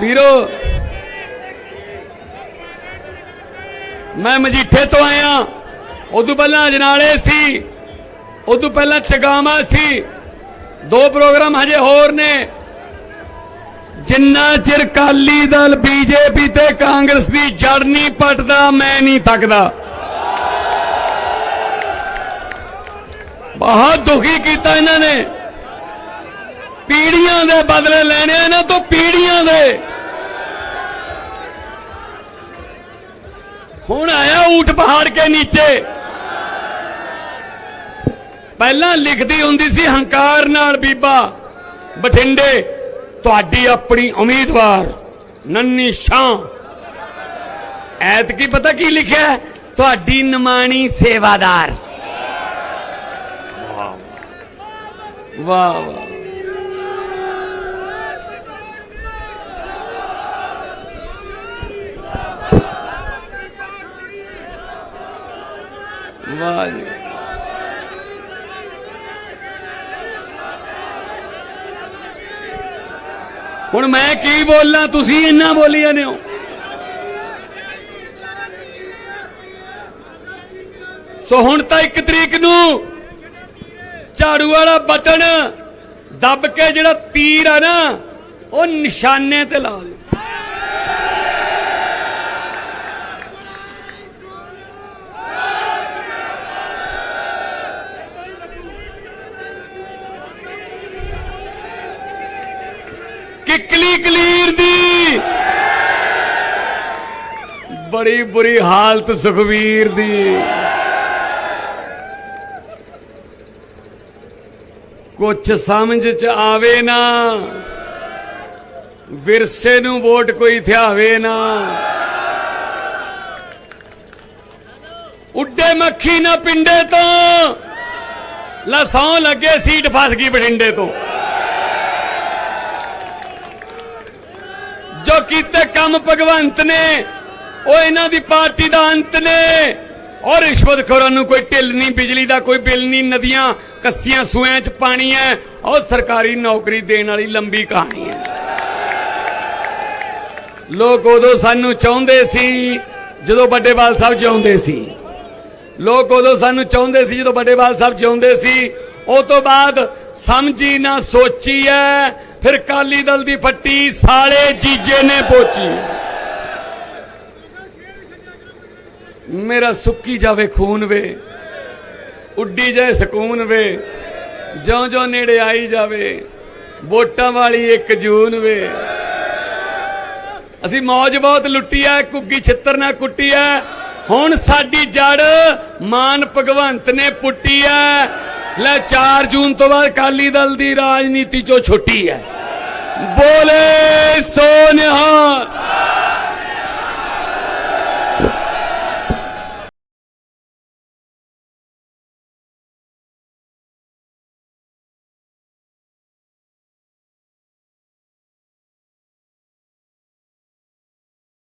ਵੀਰੋ, ਮੈਂ ਮਜੀਠੇ ਤੋਂ ਆਇਆ। ਉਦੋਂ ਪਹਿਲਾਂ ਅਜਨਾਲੇ ਸੀ, ਉਦੋਂ ਪਹਿਲਾਂ ਚਗਾਮਾ ਸੀ। ਦੋ ਪ੍ਰੋਗਰਾਮ ਹਜੇ ਹੋਰ ਨੇ। ਜਿੰਨਾ ਚਿਰ ਕਾਲੀ ਦਲ ਬੀਜੇਪੀ ਤੇ ਕਾਂਗਰਸ ਦੀ ਜੜ ਨਹੀਂ ਪਟਦਾ, ਮੈਂ ਨਹੀਂ ਥੱਕਦਾ। ਬਹੁਤ ਦੁਖੀ ਕੀਤਾ ਇਹਨਾਂ ਨੇ। ਪੀੜੀਆਂ ਦੇ ਬਦਲੇ ਲੈਣੇ ਇਹਨਾਂ ਤੋਂ ਪੀੜੀਆਂ ਦੇ। ਹੁਣ ਆਇਆ ਊਠ ਪਹਾੜ ਕੇ ਨੀਚੇ। ਪਹਿਲਾਂ ਲਿਖਦੀ ਹੁੰਦੀ ਸੀ ਹੰਕਾਰ ਨਾਲ ਬੀਬਾ, ਬਠਿੰਡੇ, ਤੁਹਾਡੀ ਆਪਣੀ ਉਮੀਦਵਾਰ, ਨੰਨੀ ਸ਼ਾਂ ਐਤ ਕੀ ਪਤਾ ਕੀ ਲਿਖਿਆ? ਤੁਹਾਡੀ ਨਮਾਣੀ ਸੇਵਾਦਾਰ। ਵਾਹ ਵਾਹ ਵਾਹ। ਜੀ ਹੁਣ ਮੈਂ ਕੀ ਬੋਲਾਂ, ਤੁਸੀਂ ਇੰਨਾ ਬੋਲੀ ਜਾਂਦੇ ਹੋ। ਸੋ ਹੁਣ ਤਾਂ ਇੱਕ ਤਰੀਕ ਨੂੰ ਝਾੜੂ ਵਾਲਾ ਬਟਨ ਦੱਬ ਕੇ ਜਿਹੜਾ ਤੀਰ ਆ ਨਾ, ਉਹ ਨਿਸ਼ਾਨੇ ਤੇ ਲਾ ਦਿਓ। ਕਿਕਲੀ ਕਲੀਰ ਦੀ। ਬੜੀ ਬੁਰੀ ਹਾਲਤ ਸੁਖਵੀਰ ਦੀ। ਕੁਛ ਸਮਝ ਚ ਆਵੇ ਨਾ, ਵਿਰਸੇ ਨੂੰ ਵੋਟ ਕੋਈ ਥਿਆਵੇ ਨਾ। ਉੱਡੇ ਮੱਖੀ ਨਾ ਪਿੰਡੇ ਤੋਂ ਲਸੋਂ ਲੱਗੇ ਸੀਟ ਫਸ ਗਈ ਬਠਿੰਡੇ ਤੋਂ ਜੋ ਕੀਤੇ ਕੰਮ ਭਗਵੰਤ ਨੇ, ਉਹ ਇਹਨਾਂ ਦੀ ਪਾਰਟੀ ਦਾ ਅੰਤ ਨੇ। ਔਰ ਰਿਸ਼ਵਤਖੋਰਾਂ ਨੂੰ ਕੋਈ ਢਿੱਲ ਨਹੀਂ, ਬਿਜਲੀ ਦਾ ਕੋਈ ਬਿੱਲ ਨਹੀਂ, ਨਦੀਆਂ, ਕੱਸੀਆਂ ਸੂਆਂ 'ਚ ਪਾਣੀ ਹੈ। ਔਰ ਸਰਕਾਰੀ ਨੌਕਰੀ ਦੇਣ ਵਾਲੀ ਲੰਬੀ ਕਹਾਣੀ ਹੈ। ਲੋਕ ਉਦੋਂ ਸਾਨੂੰ ਚਾਹੁੰਦੇ ਸੀ, ਜਦੋਂ ਵੱਡੇਵਾਲ ਸਾਹਿਬ ਜਿਉਂਦੇ ਸੀ। ਲੋਕ ਉਦੋਂ ਸਾਨੂੰ ਚਾਹੁੰਦੇ ਸੀ, ਜਦੋਂ ਵੱਡੇਵਾਲ ਸਾਹਿਬ ਜਿਉਂਦੇ ਸੀ। ਉਹ ਤੋਂ ਬਾਅਦ ਸਮਝੀ ਨਾ ਸੋਚੀ ਐ ਫਿਰ ਕਾਲੀ ਦਲ ਦੀ ਫੱਟੀ ਸਾਲੇ ਜੀਜੇ ਨੇ ਪੋਚੀ। ਮੇਰਾ ਸੁੱਕੀ ਜਾਵੇ ਖੂਨ ਵੇ, ਉੱਡੀ ਜਾਏ ਸਕੂਨ ਵੇ ਜਿਉਂ ਜਿਉਂ ਨੇੜੇ ਆਈ ਜਾਵੇ, ਵੋਟਾਂ ਵਾਲੀ 1 ਜੂਨ ਵੇ। ਅਸੀਂ ਮੌਜ ਬਹੁਤ ਲੁੱਟੀ ਐ ਕੁੱਗੀ ਛਿੱਤਰ ਨਾ ਕੁੱਟੀ ਐ। ਹੁਣ ਸਾਡੀ ਜੜ ਮਾਨ ਭਗਵੰਤ ਨੇ ਪੁੱਟੀ ਐ। ਲੈ 4 ਜੂਨ ਤੋਂ ਬਾਅਦ ਕਾਲੀ ਦਲ ਦੀ ਰਾਜਨੀਤੀ ਚੋਂ ਛੁੱਟੀ ਐ। बोले सोनिहार